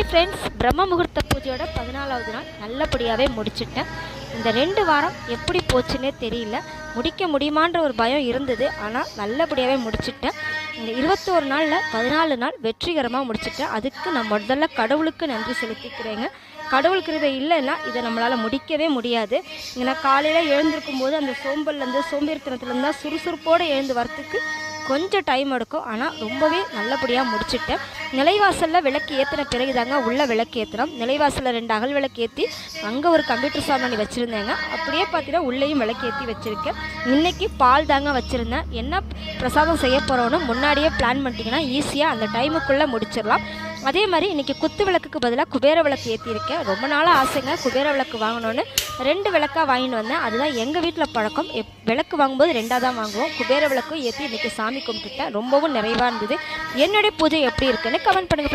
Hi friends பிரம்ம முகூர்த்த பூஜையோட பதினாலாவது நாள் நல்லபடியாகவே முடிச்சிட்டேன் இந்த ரெண்டு வாரம் எப்படி போச்சுன்னே தெரியல முடிக்க முடியுமான்ற ஒரு பயம் இருந்தது ஆனால் நல்லபடியாகவே முடிச்சிட்டேன் இந்த இருபத்தோரு நாளில் பதினாலு நாள் வெற்றிகரமாக முடிச்சிட்டேன் அதுக்கு நான் முதல்ல கடவுளுக்கு நன்றி செலுத்திக்கிறேங்க கடவுள் இதை இல்லைன்னா இதை நம்மளால் முடிக்கவே முடியாது ஏன்னா காலையில் எழுந்திருக்கும் போது அந்த சோம்பல்லேருந்து சோம்பேறித்தனத்துலேருந்து தான் சுறுசுறுப்போடு எழுந்து வரத்துக்கு கொஞ்சம் டைம் எடுக்கும். ஆனால் ரொம்பவே நல்லபடியாக முடிச்சுட்டேன் நிலைவாசலில் விளக்கு ஏற்றின பிறகு தாங்க உள்ள விளக்கு ஏற்றுறோம் நிலைவாசலில் ரெண்டு அகல் விளக்கு ஏற்றி அங்கே ஒரு கம்ப்யூட்டர் சாமானி வச்சுருந்தேங்க. அப்படியே பார்த்தீங்கன்னா உள்ளேயும் விளக்கு ஏற்றி வச்சுருக்கேன். இன்றைக்கி பால் தாங்க வச்சுருந்தேன். என்ன பிரசாதம் செய்ய போகிறோன்னு முன்னாடியே பிளான் பண்ணிட்டீங்கன்னா ஈஸியாக அந்த டைமுக்குள்ளே முடிச்சிடலாம். அதே மாதிரி இன்றைக்கி குத்து விளக்குக்கு பதிலாக குபேர விளக்கு ஏற்றிருக்கேன் ரொம்ப நாளாக ஆசைங்க. குபேர விளக்கு வாங்கணும்னு ரெண்டு விளக்காக வாங்கிட்டு வந்தேன். அதுதான் எங்கள் வீட்டில் பழக்கம். எப் விளக்கு வாங்கும்போது ரெண்டாக தான் வாங்குவோம். குபேர விளக்கும் ஏற்றி இன்றைக்கி சாமி கும்பிட்டுட்டேன். ரொம்பவும் நிறைவாக இருந்தது. என்னுடைய பூஜை எப்படி இருக்குன்னு கமெண்ட் பண்ணுங்கள்.